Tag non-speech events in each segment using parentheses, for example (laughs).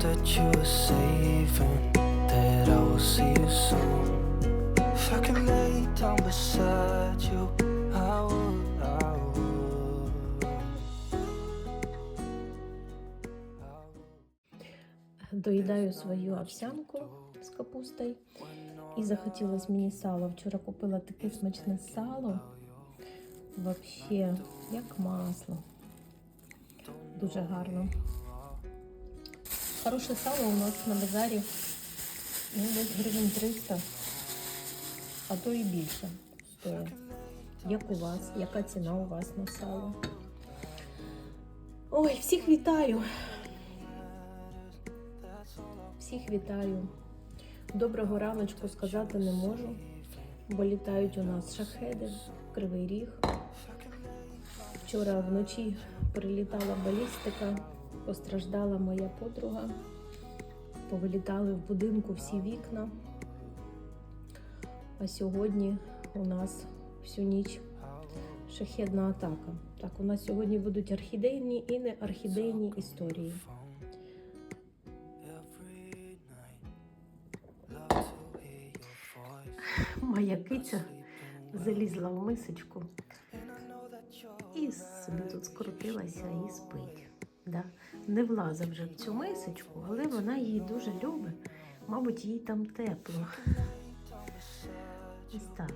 That you safe that I see you soon. If I could lay down beside you, I would. Доїдаю свою овсянку з капустою. І захотілося мені сало. Вчора купила таке смачне сало. Вообще, як масло. Дуже гарно. Хороше сало у нас на базарі. Ну, десь гривень 300, а то і більше стоїть. Як у вас? Яка ціна у вас на сало? Ой, всіх вітаю! Всіх вітаю. Доброго раночку сказати не можу, бо літають у нас шахеди, кривий ріг. Вчора вночі прилітала балістика, постраждала моя подруга. Повилітали в будинку всі вікна. А сьогодні у нас всю ніч шахедна атака. Так, у нас сьогодні будуть орхідейні і не орхідейні історії. Моя киця залізла в мисочку і собі тут скрутилася і спить. Да? Не влазить вже в цю мисочку, але вона її дуже любить. Мабуть, їй там тепло. Ось так.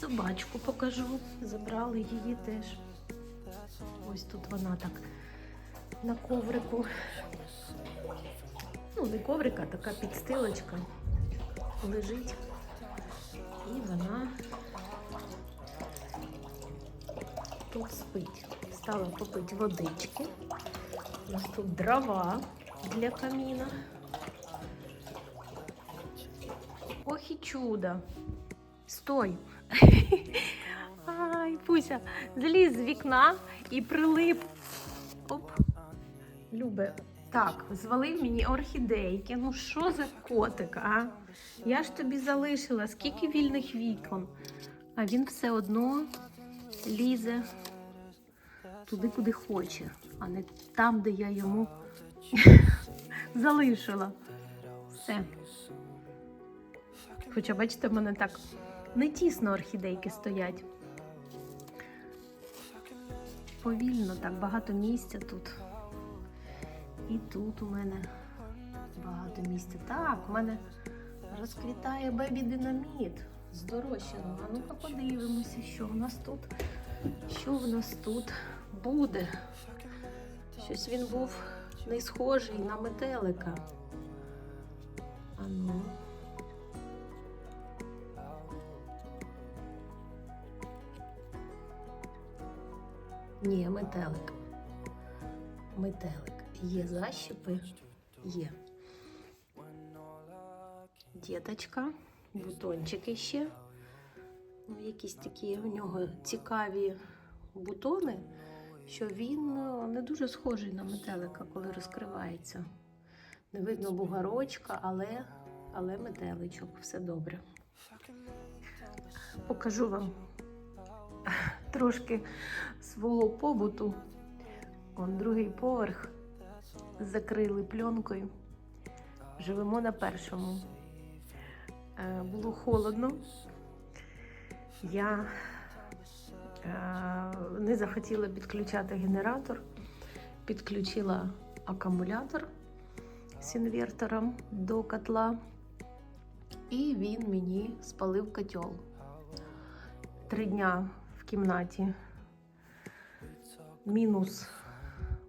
Собачку покажу. Забрали її теж. Ось тут вона так на коврику. Ну, не коврик, а така підстилочка лежить. І вона тут спить. Стала попити водички. У нас тут дрова для каміна. Ох і чудо. Стой. (laughs) Ай, Пуся, зліз з вікна і прилип. Оп. Любе, так, звалив мені орхідейки. Ну що за котик, а? Я ж тобі залишила, скільки вільних вікон. А він все одно лізе туди, куди хоче, а не там, де я йому (laughs) залишила. Все. Хоча, бачите, в мене так не тісно орхідейки стоять. Повільно, так багато місця тут. І тут у мене багато місця. Так, у мене розквітає бебі динаміт з дорощеного. А ну-ка подивимося, що в нас тут. Що в нас тут буде? Щось він був не схожий на метелика. А ну. Ні, метелик. Метелик. Є защіпи? Є. Діточка, бутончики ще. Ну, якісь такі у нього цікаві бутони, що він е, не дуже схожий на метелика, коли розкривається. Не видно бугарочка, але, але метеличок, все добре. Покажу вам (laughs) трошки свого побуту. Он другий поверх закрили пленкою. Живемо на першому. Е, Було холодно. Я не захотіла підключати генератор, підключила акумулятор з інвертором до котла, і він мені спалив котел. Три дня в кімнаті. Мінус,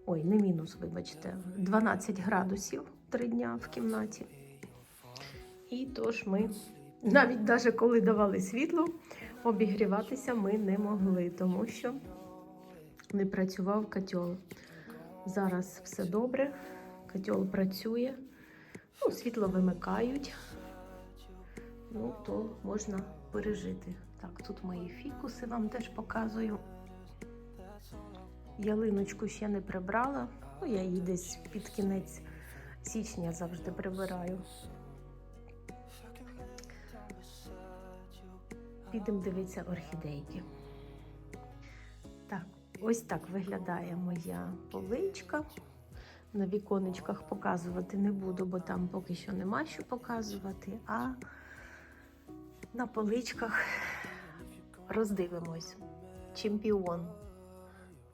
ой, не мінус, вибачте, 12 градусів три дня в кімнаті. І тож ми, навіть даже коли давали світло, обігріватися ми не могли, тому що не працював котел. Зараз все добре, котел працює, ну, світло вимикають, ну, то можна пережити. Так, тут мої фікуси вам теж показую. Ялиночку ще не прибрала, ну, я її десь під кінець січня завжди прибираю. Підемо дивитися орхідейки. Так, ось так виглядає моя поличка. На віконечках показувати не буду, бо там поки що нема що показувати. А на поличках роздивимось. Чемпіон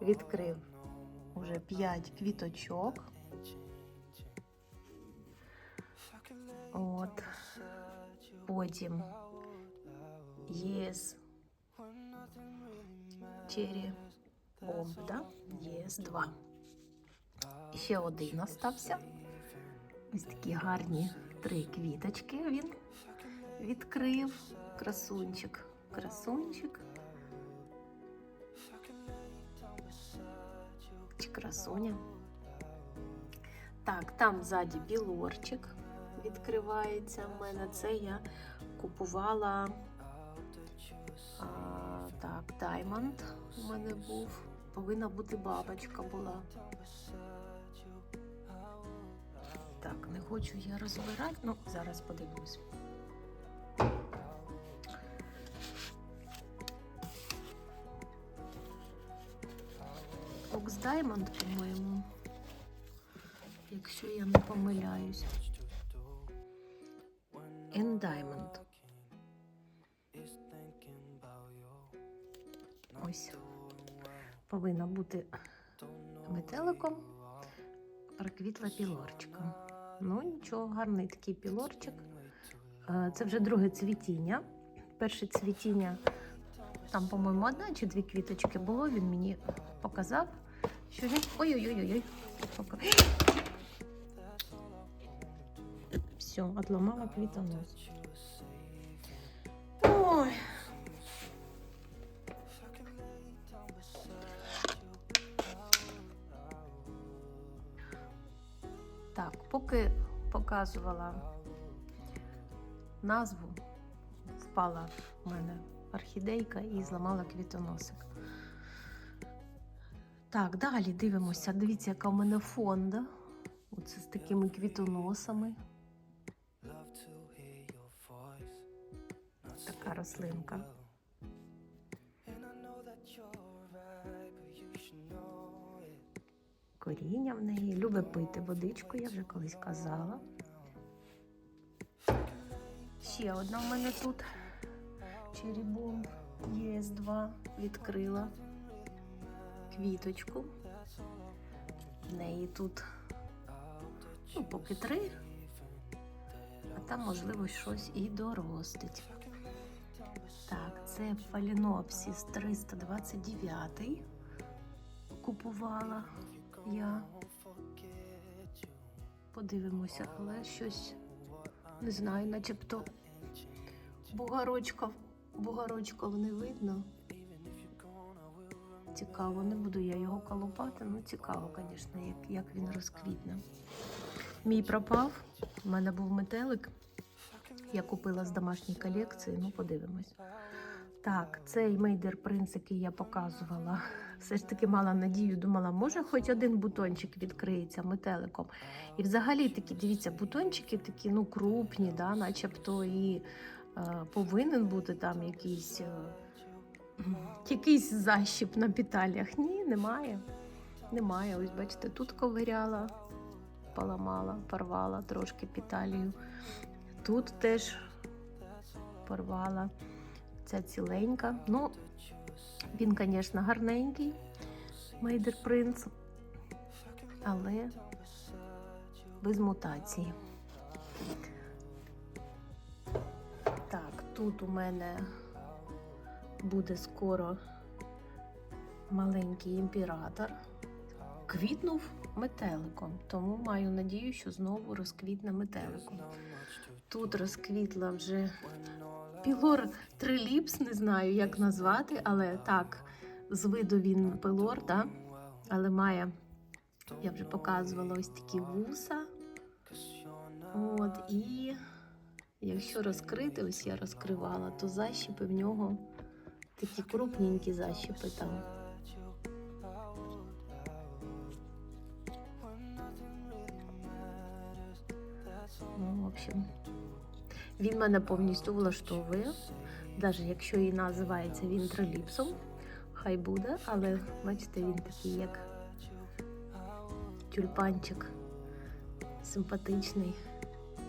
відкрив уже 5 квіточок. От. Потім ЄС Черрі Бомб, да? ЄС 2. Ще один остався. Ось такі гарні три квіточки він відкрив. Красунчик, красунчик. Чи красуня. Так, там ззаді білорчик відкривається. У мене це я купувала. Даймонд у мене був. Повинна бути бабочка була. Так, не хочу я розбирати, ну зараз подивлюсь. Окс Даймонд, по-моєму. Якщо я не помиляюсь. Ен бути метеликом. Проквітла пілорчика. Ну, нічого, гарний такий пілорчик. Е, Це вже друге цвітіння. Перше цвітіння, там, по-моєму, одна чи дві квіточки було. Він мені показав, що він. Ой-ой-ой-ой. Все, отломала квітонос. Поки показувала назву, впала в мене орхідейка і зламала квітоносик. Так, далі дивимося. Дивіться, яка в мене фонда. Оце з такими квітоносами. Така рослинка. Коріння в неї. Любить пити водичку, я вже колись казала. Ще одна в мене тут. Черібом ЄС2 відкрила квіточку. В неї тут ну, поки три, а там, можливо, щось і доростить. Так, це Фалінопсіс 329 купувала я. Подивимося, але щось не знаю, начебто бугарочка, бугарочка не видно. Цікаво, не буду я його колупати, ну цікаво, звісно, як, як він розквітне. Мій пропав, у мене був метелик. Я купила з домашньої колекції, ну подивимось. Так, цей мейдер принц, який я показувала, все ж таки мала надію, думала, може хоч один бутончик відкриється метеликом. І взагалі такі, дивіться, бутончики такі, ну, крупні, да, начебто і е, повинен бути там якийсь, е, якийсь защіп на петалях. Ні, немає. Немає. Ось бачите, тут ковиряла, поламала, порвала трошки петалію. Тут теж порвала ця ціленька. Ну, він, звісно, гарненький, Мейдер Принц, але без мутації. Так, тут у мене буде скоро маленький імператор. Квітнув метеликом, тому маю надію, що знову розквітне метеликом. Тут розквітла вже пілор триліпс, не знаю, як назвати, але так, з виду він пилор, да? але має, я вже показувала ось такі вуса. От, і якщо розкрити, ось я розкривала, то защіпи в нього такі крупненькі защіпи там. Ну, в общем, він мене повністю влаштовує, навіть якщо і називається він троліпсом, хай буде, але бачите, він такий як тюльпанчик, симпатичний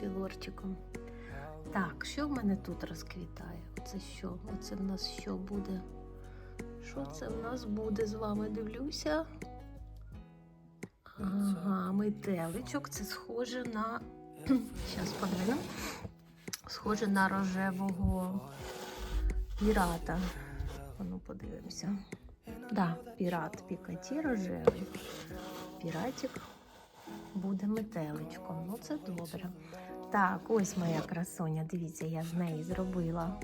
пілорчиком. Так, що в мене тут розквітає? Оце що? Оце в нас що буде? Що це в нас буде з вами? Дивлюся. Ага, метеличок. Це схоже на. (clears throat) Зараз подвину. Схоже на рожевого пірата. Ну, подивимося. Да, пірат Пікаті рожевий. Піратик буде метеличком. Ну, це добре. Так, ось моя красоня. Дивіться, я з неї зробила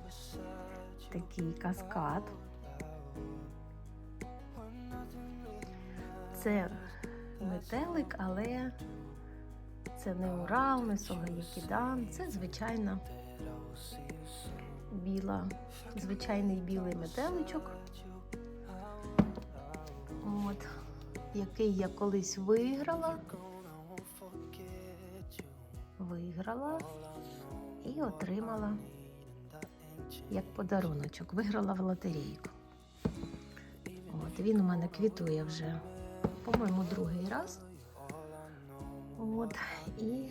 такий каскад. Це метелик, але це не Урал, не Согаякідан, це звичайна біла, звичайний білий метеличок. От, який я колись виграла. Виграла і отримала як подаруночок. Виграла в лотерейку. От, він у мене квітує вже, по-моєму, другий раз. От, і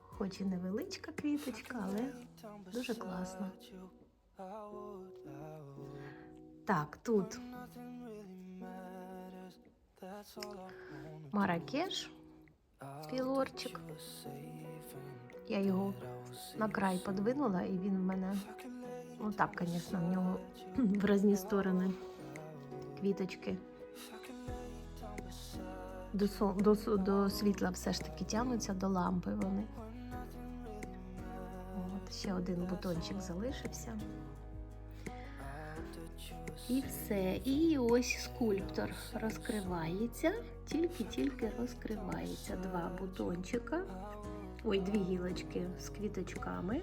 хоч і невеличка квіточка, але дуже класно. Так, тут Маракеш, пілорчик. Я його на край подвинула, і він в мене, ну так, звісно, в нього (clears throat) в різні сторони квіточки. До, до, до світла все ж таки тягнуться до лампи вони. От, ще один бутончик залишився. І все. І ось скульптор розкривається, тільки-тільки розкривається. Два бутончика. Ой, дві гілочки з квіточками.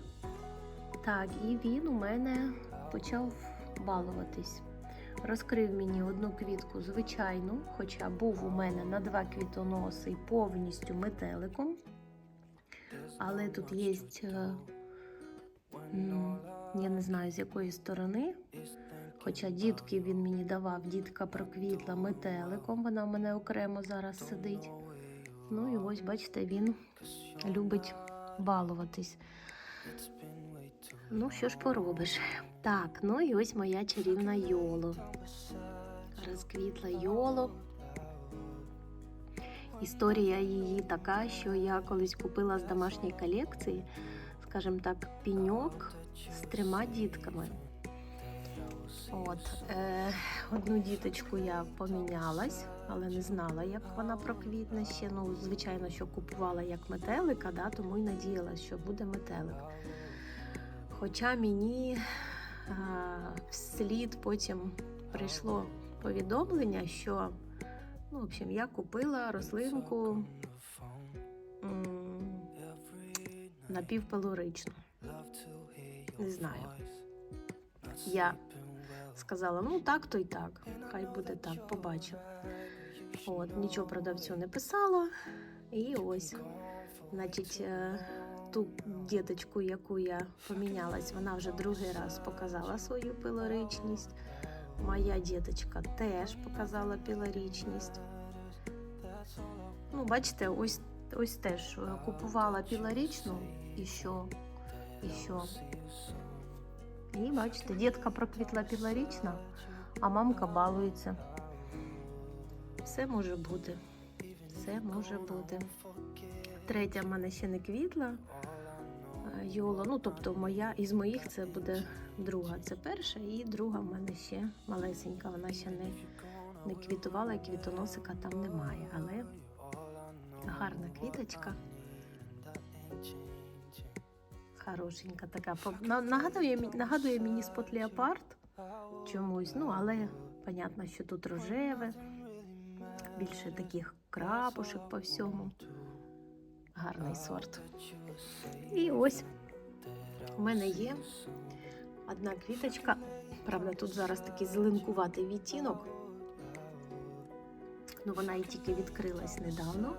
Так, і він у мене почав балуватись. Розкрив мені одну квітку звичайну, хоча був у мене на два квітоноси повністю метеликом. Але тут є, е, я не знаю з якої сторони. Хоча дітки він мені давав, дітка проквітла метеликом, вона в мене окремо зараз сидить. Ну і ось, бачите, він любить балуватись. Ну, що ж поробиш? Так, ну і ось моя чарівна йоло. Розквітла йоло. Історія її така, що я колись купила з домашньої колекції, скажімо так, піньок з трьома дітками. От, е, одну діточку я помінялась, але не знала, як вона проквітне ще. Ну, звичайно, що купувала як метелика, да, тому й надіялась, що буде метелик. Хоча мені вслід потім прийшло повідомлення, що ну, в общем, я купила рослинку м. Не знаю. Я сказала, ну так, то й так. Хай буде так, побачу. От, нічого продавцю не писала. І ось, значить, е, ту діточку, яку я помінялась, вона вже другий раз показала свою пилоричність. Моя діточка теж показала пілорічність. Ну, бачите, ось, ось теж е, купувала пілорічну і що? І що? І бачите, дітка проквітла пілорічна, а мамка балується. Все може бути. Все може бути. Третя в мене ще не квітла. Йола, ну тобто моя із моїх це буде друга. Це перша, і друга в мене ще малесенька. Вона ще не, не квітувала, і квітоносика там немає. Але гарна квіточка. Хорошенька така. Нагадує, нагадує мені спот леопард. чомусь. Ну, але понятно, що тут рожеве, більше таких крапушек по всьому. Гарний сорт. І ось у мене є одна квіточка. Правда, тут зараз такий зеленкуватий відтінок. Ну, вона і тільки відкрилась недавно.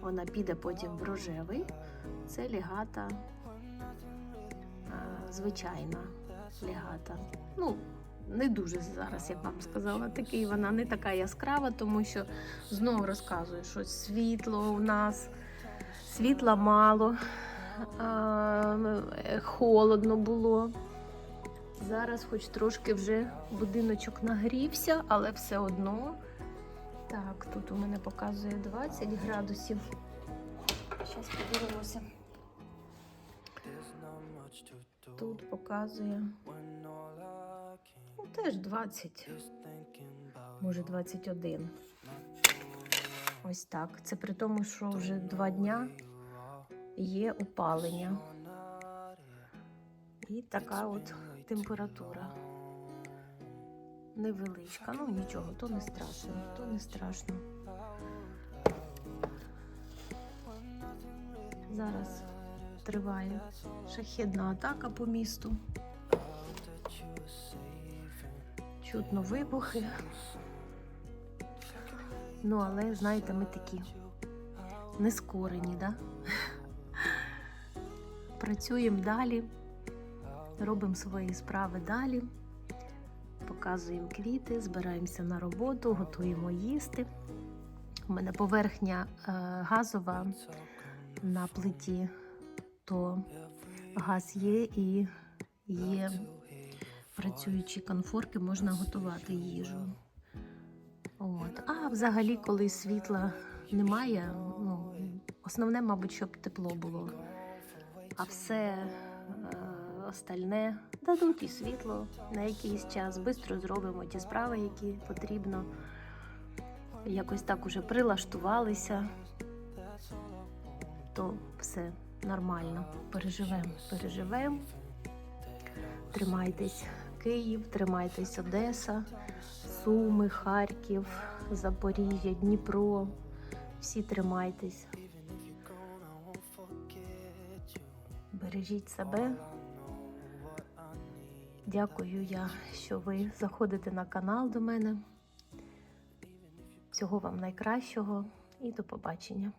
Вона піде потім в рожевий. Це лігата а, звичайна лігата. Ну, не дуже зараз, я б вам сказала, такий вона не така яскрава, тому що знову розказую, що світло у нас, світла мало, холодно було. Зараз, хоч трошки вже будиночок нагрівся, але все одно. Так, тут у мене показує 20 градусів. Зараз подивимося. Тут показує ну, теж 20, is thinking about може 21. Ось так. Це при тому, що вже два дня є опалення. І така от температура. Невеличка. Ну нічого, то не страшно, то не страшно. Зараз триває шахідна атака по місту. Чутно вибухи. Ну, але знаєте, ми такі нескорені, да? Працюємо далі, робимо свої справи далі, показуємо квіти, збираємося на роботу, готуємо їсти. У мене поверхня е, газова на плиті, то газ є і є працюючі конфорки, можна готувати їжу. От. А взагалі, коли світла немає, ну, основне, мабуть, щоб тепло було. А все е, остальне дадуть і світло на якийсь час. Бистро зробимо ті справи, які потрібно. Якось так уже прилаштувалися, то все нормально. Переживемо, переживемо. Тримайтесь Київ, тримайтесь Одеса, Суми, Харків, Запоріжжя, Дніпро. Всі тримайтесь. Бережіть себе. Дякую я, що ви заходите на канал до мене. Всього вам найкращого і до побачення.